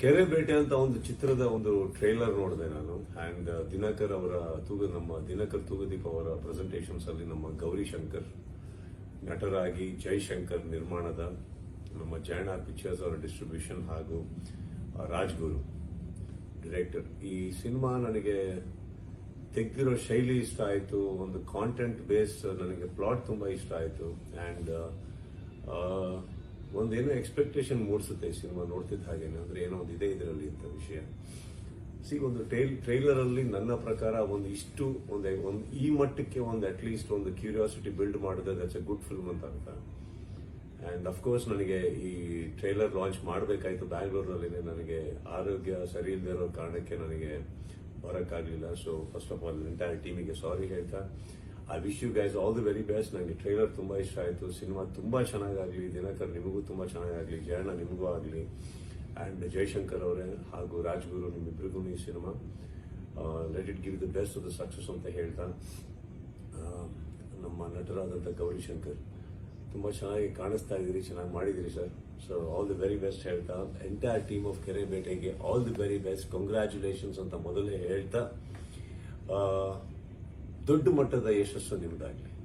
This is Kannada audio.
ಕೆರೆ ಬೇಟೆ ಅಂತ ಒಂದು ಚಿತ್ರದ ಒಂದು ಟ್ರೈಲರ್ ನೋಡಿದೆ ನಾನು. ಅಂಡ್ ದಿನಕರ್ ಅವರ ತೂಗ, ನಮ್ಮ ದಿನಕರ್ ತೂಗದೀಪ್ ಅವರ ಪ್ರೆಸೆಂಟೇಷನ್ಸ್ ಅಲ್ಲಿ ನಮ್ಮ ಗೌರಿ ಶಂಕರ್ ನಟರಾಗಿ ಜೈಶಂಕರ್ ನಿರ್ಮಾಣದ ನಮ್ಮ ಜಯಣ ಪಿಕ್ಚರ್ಸ್ ಅವರ ಡಿಸ್ಟ್ರಿಬ್ಯೂಷನ್ ಹಾಗೂ ರಾಜ್ಗುರು ಡೈರೆಕ್ಟರ್ ಈ ಸಿನಿಮಾ ನನಗೆ ತೆಗ್ದಿರೋ ಶೈಲಿ ಇಷ್ಟ ಆಯಿತು. ಒಂದು ಕಾಂಟೆಂಟ್ ಬೇಸ್ ನನಗೆ ಪ್ಲಾಟ್ ತುಂಬ ಇಷ್ಟ ಆಯಿತು. ಆ್ಯಂಡ್ ಒಂದೇನೋ ಎಕ್ಸ್ಪೆಕ್ಟೇಷನ್ ಮೂಡಿಸುತ್ತೆ ಸಿನಿಮಾ ನೋಡ್ತಿದ್ದ ಹಾಗೇನೆ. ಅಂದ್ರೆ ಏನೋ ಒಂದು ಇದೆ ಇದರಲ್ಲಿ ಅಂತ ವಿಷಯ. ಸಿ ಒಂದು ಟ್ರೈಲ್ ಟ್ರೈಲರ್ ಅಲ್ಲಿ ನನ್ನ ಪ್ರಕಾರ ಒಂದು ಇಷ್ಟು, ಒಂದು ಒಂದು ಈ ಮಟ್ಟಕ್ಕೆ ಒಂದು ಅಟ್ ಲೀಸ್ಟ್ ಒಂದು ಕ್ಯೂರಿಯಾಸಿಟಿ ಬಿಲ್ಡ್ ಮಾಡಿದ್ರೆ ದಟ್ಸ್ ಎ ಗುಡ್ ಫಿಲ್ಮ್ ಅಂತ ಅರ್ಥ. ಅಂಡ್ ಅಫ್ಕೋರ್ಸ್ ನನಗೆ ಈ ಟ್ರೈಲರ್ ಲಾಂಚ್ ಮಾಡಬೇಕಾಯ್ತು ಬ್ಯಾಂಗ್ಳೂರ್ನಲ್ಲಿ ನನಗೆ ಆರೋಗ್ಯ ಸರಿ ಇಲ್ಲದೆ ಇರೋ ಕಾರಣಕ್ಕೆ ನನಗೆ ಬರೋಕ್ಕಾಗಲಿಲ್ಲ. So first of all entire ಟೀಮಿಗೆ sorry ಹೇಳ್ತಾ. I wish you guys all the very best ನನಗೆ ಟ್ರೈಲರ್ ತುಂಬಾ ಇಷ್ಟ ಆಯಿತು. ಸಿನಿಮಾ ತುಂಬಾ ಚೆನ್ನಾಗಾಗಲಿ. ದಿನಕರ್ ನಿಮಗೂ ತುಂಬಾ ಚೆನ್ನಾಗಾಗಲಿ. ಜಯಣ್ಣ ನಿಮಗೂ ಆಗಲಿ. ಅಂಡ್ ಜಯಶಂಕರ್ ಅವರೇ ಹಾಗೂ ರಾಜ್ಗುರು ನಿಮ್ಮಿಬ್ಬರಿಗೂ ಈ cinema. Let it give the best of the success ಅಂತ ಹೇಳ್ತಾ ನಮ್ಮ ನಟರಾದಂಥ ಗೌರಿ ಶಂಕರ್. ತುಂಬಾ ಚೆನ್ನಾಗಿ ಕಾಣಿಸ್ತಾ ಇದ್ದೀರಿ, ಚೆನ್ನಾಗಿ ಮಾಡಿದಿರಿ sir. So all the very best ಹೇಳ್ತಾ ಎಂಟೈರ್ ಟೀಮ್ ಆಫ್ ಕೆರೆ ಬೇಟೆಗೆ all the very best congratulations ಅಂತ ಮೊದಲೇ ಹೇಳ್ತಾ ದೊಡ್ಡ ಮಟ್ಟದ ಯಶಸ್ಸು ನಿಮ್ದಾಗಲಿ.